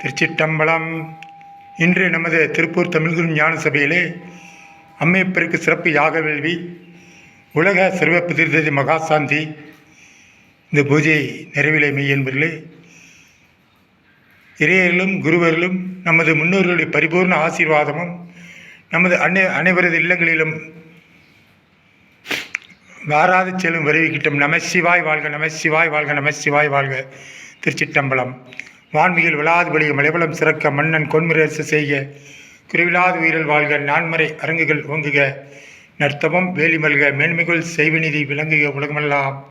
திருச்சிட்டம்பலம். இன்று நமது திருப்பூர் தமிழ்குரு ஞான சபையிலே அம்மையப்பருக்கு சிறப்பு யாக வேள்வி உலக சிறுவப்பு திருத்ததி மகாசாந்தி இந்த பூஜை நிறைவிலை மெய் என்பதிலே இறையர்களும் குருவர்களும் நமது முன்னோர்களுடைய பரிபூர்ண ஆசீர்வாதமும் நமது அனை அனைவரது இல்லங்களிலும் வாராது செல்லும் வருவிக்கிட்டும் நமசிவாய் வாழ்க நமசிவாய் வாழ்க நமசிவாய் வாழ்க. திருச்சிட்டம்பலம். வான்மியில் விழாது மலைவளம் சிறக்க மன்னன் கொன்முரசு செய்ய குறைவிலாது உயிரில் வாழ்க நான்மறை அரங்குகள் ஓங்குக. நர்த்தமம் வேலிமல்க மேன்மைகள் செய்வநிதி விளங்குக உலகமெல்லாம்.